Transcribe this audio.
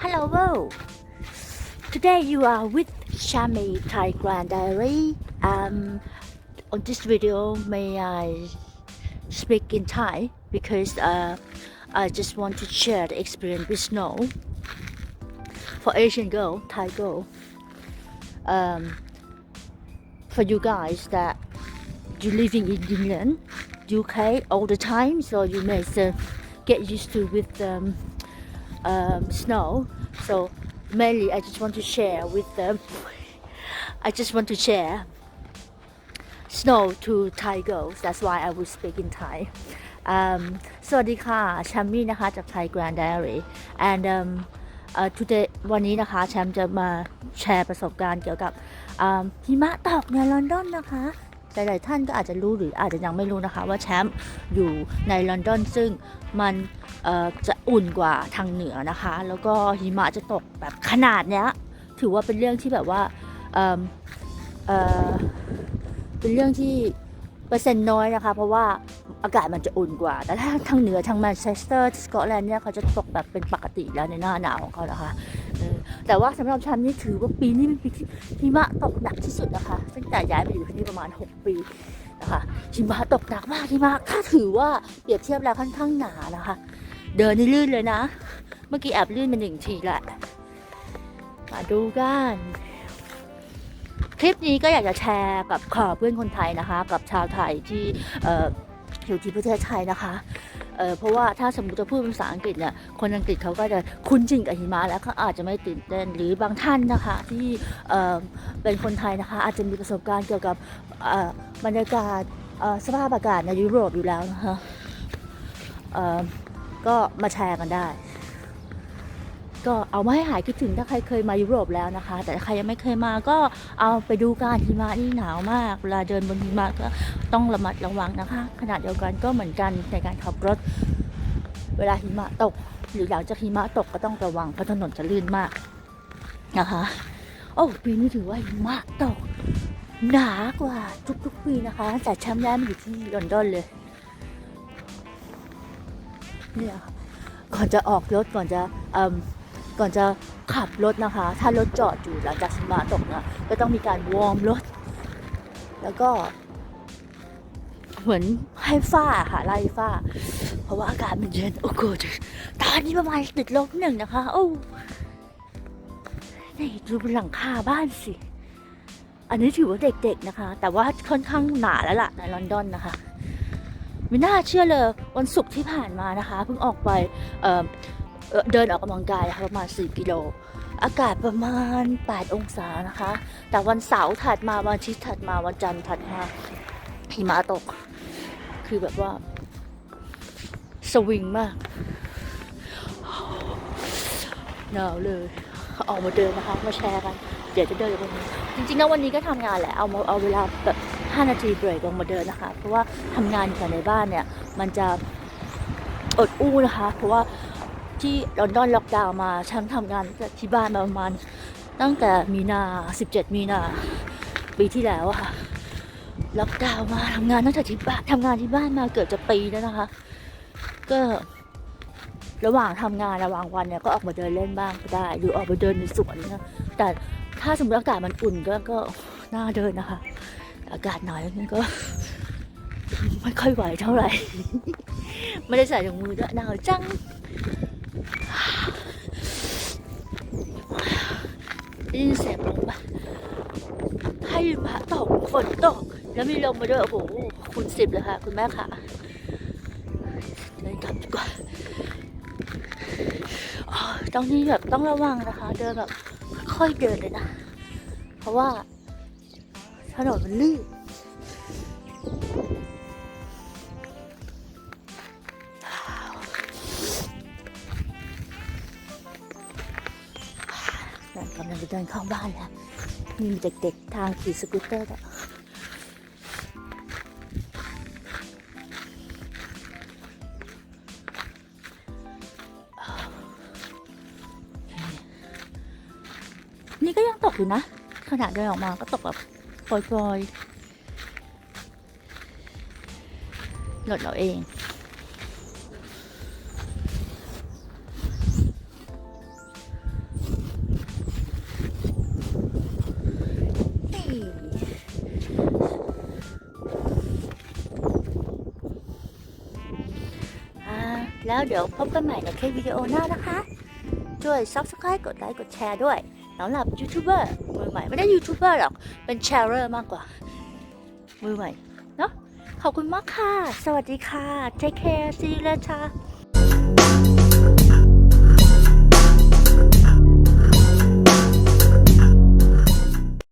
Hello world. Today you are with Shami Thai Grand Diary. Um, on this video, may I speak in Thai because uh, I just want to share the experience with snow for Asian girl, Thai girl. Um, for you guys that you living in England, UK all the time, so you may uh, get used to with um, um, snow. So mainly, I just want to share with them. I just want to share snow to Thai girls. That's why I will speak in Thai. Um, สวัสดีค่ะแชมมี่นะคะจาก Thai Grand Diary and um, uh, today วันนี้นะคะแชมจะมาแชร์ประสบการณ์เกี่ยวกับหิมะตกในลอนดอนนะคะ หลายๆท่านก็อาจจะรู้หรืออาจจะยังไม่รู้นะคะ ว่าแชมป์อยู่ในลอนดอนซึ่งมันจะอุ่นกว่าทางเหนือนะคะ แล้วก็หิมะจะตกแบบขนาดเนี้ย ถือว่าเป็นเรื่องที่แบบว่าเเเป็นเรื่องที่เปอร์เซ็นต์น้อยนะคะ เพราะว่าอากาศมันจะอุ่นกว่า แต่ถ้าทางเหนือทางแมนเชสเตอร์สกอตแลนด์เนี่ยเขาจะตกแบบเป็นปกติแล้วในหน้าหนาวของเขานะคะ แต่ว่าสำหรับฉันนี่ถือว่าปีนี้เป็นปีที่หิมะตกหนักที่สุดนะคะตั้งแต่ย้ายมาอยู่ที่นี่ประมาณ 6 ปีนะคะหิมะตกหนักมากหิมะถ้าถือว่าเปรียบเทียบแล้วค่อนข้างหนานะคะ เดินนี่ลื่นเลยนะ เมื่อกี้แอบลื่นมาหนึ่งทีแหละมาดูกันคลิปนี้ก็อยากจะแชร์กับขอเพื่อนคนไทยนะคะ กับชาวไทยที่อออยู่ที่ประเทศไทยนะคะ เออเพราะว่าถ้าสมมติจะพูดภาษาอังกฤษเนี่ยคนอังกฤษเขาก็จะคุ้นชินกับหิมะแล้วเขาอาจจะไม่ตื่นเต้นหรือบางท่านนะคะที่เอ่อเป็นคนไทยนะคะ อาจจะมีประสบการณ์เกี่ยวกับเออบรรยากาศเออสภาพอากาศในยุโรปอยู่แล้วนะคะเออก็มาแชร์กันได้ ก็เอามาให้หายคิดถึงถ้าใครเคยมายุโรปแล้วนะคะ แต่ใครยังไม่เคยมาก็เอาไปดูการหิมะนี่หนาวมากเวลาเดินบนหิมะก็ต้องระมัดระวังนะคะขนาดเดียวกันก็เหมือนกันในการขับรถ เวลาหิมะตก หรือหลังจากหิมะตกก็ต้องระวังเพราะถนนจะลื่นมากนะคะโอ้ปีนี้ถือว่าหิมะตกหนากว่าทุกๆปีนะคะแต่แชมป์ย้มอยู่ที่ลอนดอนเลยเนี่ยก่อนจะออกรถก่อนจะอ ก่อนจะขับรถนะคะ ถ้ารถจอดอยู่หลังจากหิมะตกนะก็ต้องมีการวอร์มรถ แล้วก็ เหมือนให้ฝ้าค่ะไล่ฝ้า เพราะว่าอากาศมันเย็นโอ้โหตอนนี้ประมาณติดลบหนึ่งนะคะ โอ้นี่ดูบนหลังคาบ้านสิ อันนี้ถือว่าเด็กๆนะคะ แต่ว่าค่อนข้างหนาแล้วล่ะในลอนดอนนะคะไม่น่าเชื่อเลยวันศุกร์ที่ผ่านมานะคะเพิ่งออกไป เออเดินออกกำลังกายค่ะประมาณ 4 กิโล อากาศประมาณ 8 องศานะคะ แต่วันเสาร์ถัดมาวันอาทิตย์ถัดมาวันจันทร์ถัดมาหิมะตก คือแบบว่า สวิงมากหนาวเลยออกมาเดินนะคะมาแชร์กัน เดี๋ยวจะเดินวันนี้ จริงๆแล้ววันนี้ก็ทำงานแหละ เอามาเอาเวลาแบบ 5 นาทีเบรกลงมาเดินนะคะ เพราะว่าทำงานอยู่แต่ในบ้านเนี่ย มันจะอดอู้นะคะ เพราะว่า ที่ลอนดอนล็อกดาวน์มาฉันทำงานที่บ้านประมาณ ตั้งแต่มีนา 17 มีนาปีที่แล้วอะค่ะล็อกดาวน์มาทำงานตั้งแต่ที่บ้านทำงานที่บ้านมาเกือบจะปีแล้วนะคะ ก็ระหว่างทำงานระหว่างวันเนี่ยก็ออกมาเดินเล่นบ้างก็ได้ หรือออกมาเดินในสวนนะแต่ถ้าสมมติอากาศมันอุ่นก็ก็น่าเดินนะคะ อากาศหนาวมันก็ไม่ค่อยไหวเท่าไหร่ ไม่ได้ใส่ถุงมือด้วยหนาวจัง ได้ยินเสียงลมปะให้หิมะตกฝนตก แล้วมีลมมาด้วย โอ้โหคูณสิบเลยค่ะ คุณแม่ค่ะเดินกลับดีกว่าต้องนี่แบบต้องระวังนะคะ เดินแบบค่อยเดินเลยนะ เพราะว่าถนนมันลื่น กำลังจะเดินเข้าบ้านแล้วมีเด็กๆทางขี่สกูตเตอร์อะนี่ก็ยังตกอยู่นะขนาดเดินออกมาก็ตกแบบปล่อยๆหลดเราเอง แล้วเดี๋ยวพบกันใหม่ในคลิปวิดีโอหน้านะคะ ช่วย subscribe กดไลค์กดแชร์ด้วยสำหรับยูทูบเบอร์มือใหม่ไม่ได้ยูทูบเบอร์หรอก เป็นแชร์เรอร์มากกว่า มือใหม่ เนาะขอบคุณมากค่ะ สวัสดีค่ะ take care see you later